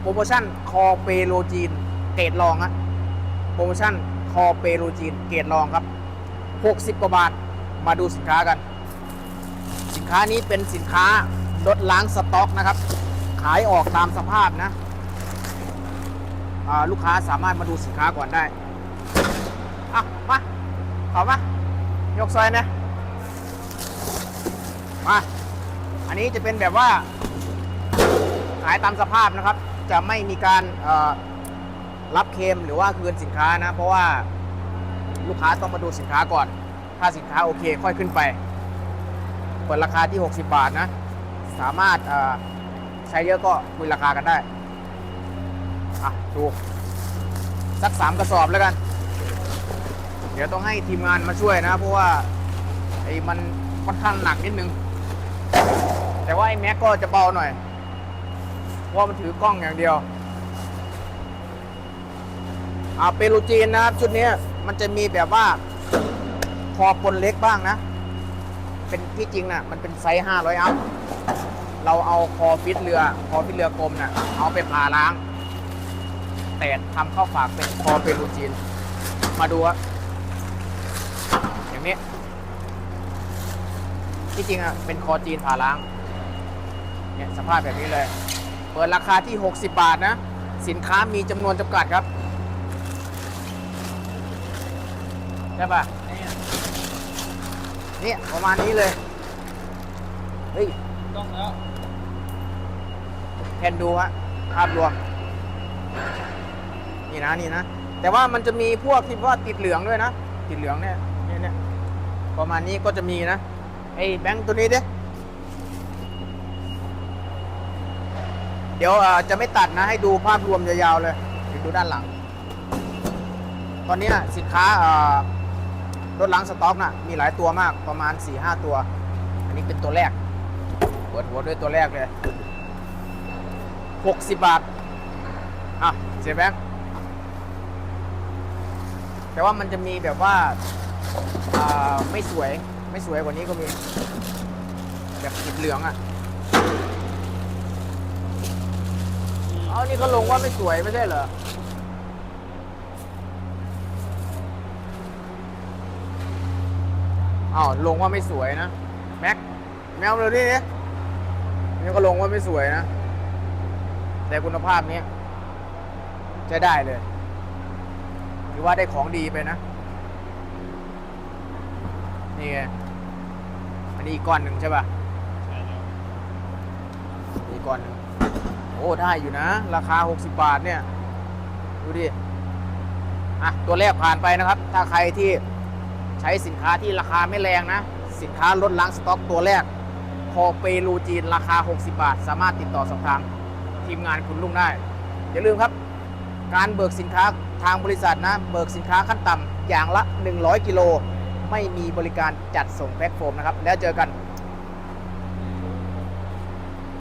โปรโมชั่นคอเปโลจีน เกรดรองฮะโปรโมชั่นคอเปโลจีน เกรดรองครับ 60 กว่าบาท มาดูสินค้ากัน สินค้านี้เป็นสินค้ารถล้างสต็อกนะครับ ขายออกตามสภาพนะลูกค้าสามารถมาดูสินค้าก่อนได้อะมาขอมายกซอยนะมาอันนี้จะเป็นแบบว่า ขายตามสภาพนะครับ จะไม่มีการรับเคมหรือว่าคืนสินค้านะ เพราะว่าลูกค้าต้องมาดูสินค้าก่อน ถ้าสินค้าโอเคค่อยขึ้นไปเปิดราคาที่ 60 บาทนะ สามารถใช้เยอะก็คุยราคากันได้ อะ ดู สักสามกระสอบแล้วกัน เดี๋ยวต้องให้ทีมงานมาช่วยนะ เพราะว่าไอ้มันค่อนข้างหนักนิดนึง แต่ว่าไอ้แม็กก็จะเบาหน่อย เพราะว่ามันถือกล้องอย่างเดียว อ่าเปรูจีนนะครับชุดนี้มันจะมีแบบว่าคอปนเล็กบ้างนะ เป็นที่จริงนะ่ะ มันเป็นไซส์500อัพ เราเอาคอฟิตเรือ คอฟิตเรือกลมน่ะ เอาไปผ่าล้าง แต่ทำเข้าฝากเป็นคอเปรูจีน มาดูอะอย่างนี้ที่จริงอะเป็นคอจีนผ่าล้างเนี่ยสภาพแบบนี้เลย เปิดราคาที่ 60 บาทนะ สินค้ามีจำนวนจำกัดครับใช่ปะเนี่ยประมาณนี้เลย เฮ้ย ต้องแล้วแคนดูฮะภาพรวม นี่นะนี่นะ แต่ว่ามันจะมีพวกที่ว่าติดเหลืองด้วยนะ ติดเหลืองเนี่ยเนี่ยเนี่ยประมาณนี้ก็จะมีนะ ไอ้แบงค์ตัวนี้เด้ เดี๋ยวอ่อจะไม่ตัดนะให้ดูภาพรวมยาวๆเลยเดี๋ยวดูด้านหลัง ตอนนี้สินค้าอ่อรถล้างสต็อกน่ะมีหลายตัวมากประมาณ4-5ตัว อันนี้เป็นตัวแรกเปิดหัวด้วยตัวแรกเลย 60 บาท อะเสียแบงค์แต่ว่ามันจะมีแบบว่าอ่าไม่สวยไม่สวยกว่านี้ก็มี แบบติดเหลืองอะ เอานี่เขาลงว่าไม่สวยไม่ใช่เหรอ อ้าวลงว่าไม่สวยนะ แม็กแมวเลยนี่เนี่ยนี่ก็ลงว่าไม่สวยนะ แต่คุณภาพนี้ใช้ได้เลยถือว่าได้ของดีไปนะ นี่ไงอันนี้อีกก้อนหนึ่งใช่ป่ะใช่แล้วอีกก้อนหนึ่ง โอ้ได้อยู่นะ ราคา 60 บาทเนี่ย ดูดิ อะ ตัวแรกผ่านไปนะครับ ถ้าใครที่ใช้สินค้าที่ราคาไม่แรงนะ สินค้าลดล้างสต็อกตัวแรกพอเปรูจีน ราคา 60 บาท สามารถติดต่อสอบถามทีมงานคุณลุงได้ อย่าลืมครับ การเบิกสินค้าทางบริษัทนะ เบิกสินค้าขั้นต่ำอย่างละ 100 กิโล ไม่มีบริการจัดส่งแพ็คโฟมนะครับ แล้วเจอกัน